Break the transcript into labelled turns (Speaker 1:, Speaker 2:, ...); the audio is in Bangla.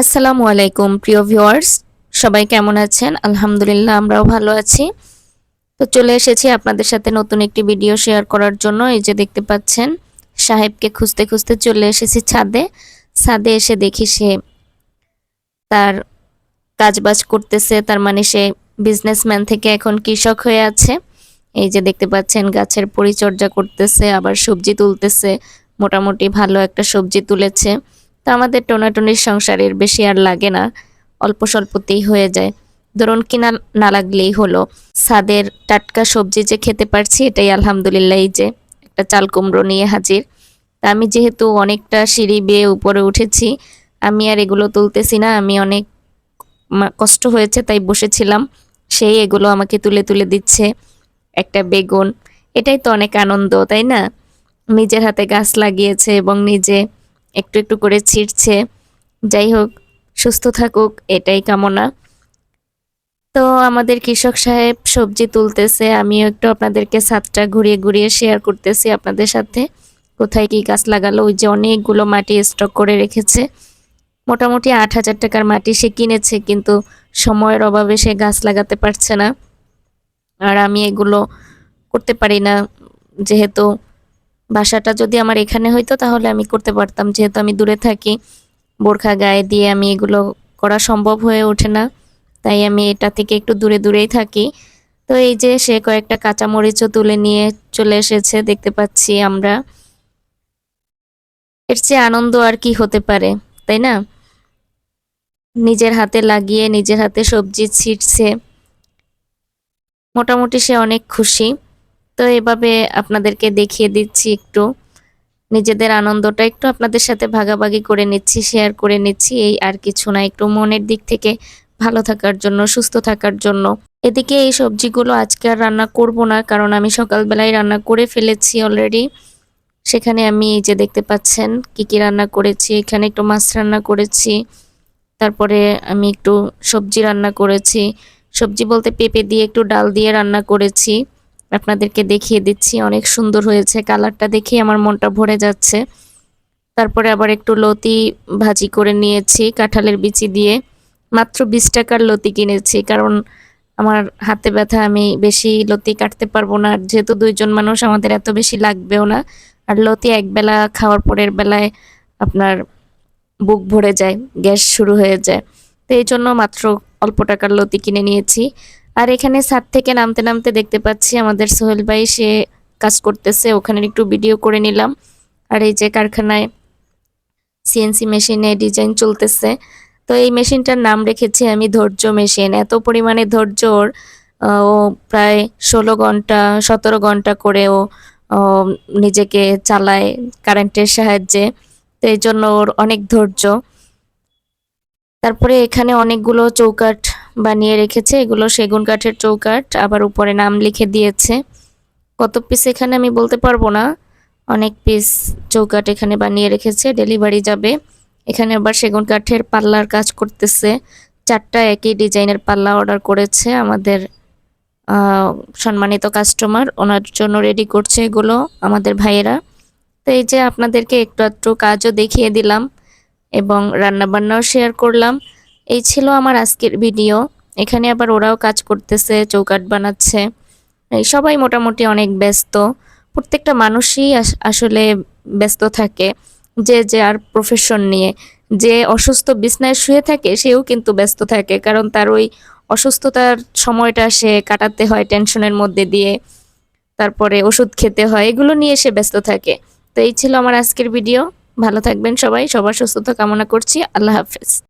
Speaker 1: আসসালামু আলাইকুম, প্রিয় ভিউয়ার্স। সবাই কেমন আছেন? আলহামদুলিল্লাহ, আমরাও ভালো আছি। তো চলে এসেছি আপনাদের সাথে নতুন একটি ভিডিও শেয়ার করার জন্য। এই যে দেখতে পাচ্ছেন, সাহেবকে খুঁজতে খুঁজতে চলে এসেছি ছাদে। ছাদে এসে দেখি সে তার কাজবাজ করতেছে, তার মানে সে বিজনেসম্যান থেকে এখন কৃষক হয়ে আছে। এই যে দেখতে পাচ্ছেন, গাছের পরিচর্যা করতেছে, আবার সবজি তুলতেছে। মোটামুটি ভালো একটা সবজি তুলেছে। তো আমাদের টোনাটনির সংসারের বেশি আর লাগে না, অল্প স্বল্পতেই হয়ে যায়। ধরুন কিনা না লাগলেই হলো সাদের টাটকা সবজি যে খেতে পারছি এটাই আলহামদুলিল্লাহ এই যে, একটা চাল কুমড়ো নিয়ে হাজির। তা আমি যেহেতু অনেকটা সিঁড়ি বেয়ে উপরে উঠেছি, আমি আর এগুলো তুলতেছি না, আমি অনেক কষ্ট হয়েছে তাই বসেছিলাম। সেই এগুলো আমাকে তুলে তুলে দিচ্ছে, একটা বেগুন। এটাই তো অনেক আনন্দ, তাই না? নিজের হাতে গাছ লাগিয়েছে এবং নিজে একটু একটু করে ছিঁড়ছে যাই হোক, সুস্থ থাকুক, এটাই কামনা। তো আমাদের কৃষক সাহেব সবজি তুলতেছে, আমিও একটু আপনাদেরকে ছাদটা ঘুরিয়ে ঘুরিয়ে শেয়ার করতেছি আপনাদের সাথে। কোথায় কি গাছ লাগালো, ওই যে অনেকগুলো মাটি স্টক করে রেখেছে। মোটামুটি আট হাজার টাকার মাটি সে কিনেছে, কিন্তু সময়ের অভাবে সে গাছ লাগাতে পারছে না। আর আমি এগুলো করতে পারি না, যেহেতু বাসাটা যদি আমার এখানে হইতো, তাহলে আমি করতে পারতাম। যেহেতু আমি দূরে থাকি, বোরখা গায়ে দিয়ে আমি এগুলো করা সম্ভব হয়ে ওঠে না। তাই আমি এটা থেকে একটু দূরে দূরেই থাকি। তো এই যে সে কয়েকটা কাঁচামরিচও তুলে নিয়ে চলে এসেছে, দেখতে পাচ্ছি আমরা। এর চেয়ে আনন্দ আর কি হতে পারে, তাই না? নিজের হাতে লাগিয়ে, নিজের হাতে সবজি ছিটছে। মোটামুটি সে অনেক খুশি। তো এভাবে আপনাদেরকে দেখিয়ে দিচ্ছি একটু। নিজেদের আনন্দটা একটু আপনাদের সাথে ভাগাভাগি করে নিচ্ছি শেয়ার করে নিচ্ছি। এই আর কিছু না, একটু মনের দিক থেকে ভালো থাকার জন্য, সুস্থ থাকার জন্য। এদিকে এই সবজিগুলো আজকে আর রান্না করব না, কারণ আমি সকালবেলায় রান্না করে ফেলেছি অলরেডি সেখানে আমি এই যে দেখতে পাচ্ছেন কি কি রান্না করেছি, এখানে একটু মাছ রান্না করেছি। তারপরে আমি একটু সবজি রান্না করেছি। সবজি বলতে পেঁপে দিয়ে একটু ডাল দিয়ে রান্না করেছি। আপনাদেরকে দেখিয়ে দিচ্ছি, অনেক সুন্দর হয়েছে কালারটা দেখে আমার মনটা ভরে যাচ্ছে। তারপরে আবার একটু লতি ভাজি করে নিয়েছি, কাঁঠালের বিচি দিয়ে। মাত্র বিশ টাকার লতি কিনেছি, কারণ আমার হাতে ব্যথা, আমি বেশি লতি কাটতে পারব না। আর যেহেতু দুইজন মানুষ, আমাদের এত বেশি লাগবেও না। আর লতি একবেলা খাওয়ার পরের বেলায় আপনার বুক ভরে যায়, গ্যাস শুরু হয়ে যায়। তো এই জন্য মাত্র অল্প টাকার লতি কিনে নিয়েছি। আর এখানে ছাদ থেকে নামতে নামতে দেখতে পাচ্ছি আমাদের সোহেল ভাই, সে কাজ করতেছে। ওখানে একটু ভিডিও করে নিলাম। আর এই যে কারখানায় সিএনসি মেশিনে ডিজাইন চলতেছে। তো এই মেশিনটার নাম রেখেছি আমি ধৈর্য মেশিন। এত পরিমাণে ধৈর্য ওর ও প্রায় ষোলো ঘণ্টা, সতেরো ঘণ্টা করে ও নিজেকে চালায় কারেন্টের সাহায্যে। তো এই জন্য ওর অনেক ধৈর্য। তারপরে এখানে অনেকগুলো চৌকাঠ বানিয়ে রেখেছে। এগুলো সেগুন কাঠের চৌকাঠ, আবার উপরে নাম লিখে দিয়েছে। কত পিস এখানে আমি বলতে পারব না। অনেক পিস চৌকাঠ এখানে বানিয়ে রেখেছে। ডেলিভারি যাবে। এখানে আবার সেগুন কাঠের পাল্লার কাজ করতেছে। চারটা একই ডিজাইনের পাল্লা অর্ডার করেছে আমাদের সম্মানিত কাস্টমার ওনার জন্য রেডি করছে এগুলো আমাদের ভাইয়েরা। তো এই যে আপনাদেরকে একটু একটু কাজও দেখিয়ে দিলাম এবং রান্নাবান্নাও শেয়ার করলাম। এই ছিল আমার আজকের ভিডিও। এখানে আবার ওরাও কাজ করতেছে চৌকাট বানাচ্ছে। সবাই মোটামুটি অনেক ব্যস্ত। প্রত্যেকটা মানুষই আস- আসলে ব্যস্ত থাকে, যে যে আর প্রফেশন নিয়ে। যে অসুস্থ বিছনায় শুয়ে থাকে, সেও কিন্তু ব্যস্ত থাকে। কারণ তার ওই অসুস্থতার সময়টা সে কাটাতে হয় টেনশনের মধ্যে দিয়ে। তারপরে ওষুধ খেতে হয়, এগুলো নিয়ে সে ব্যস্ত থাকে। তো এই ছিল আমার আজকের ভিডিও। ভালো থাকবেন সবাই। সবার সুস্থতা কামনা করছি। আল্লাহ হাফেজ।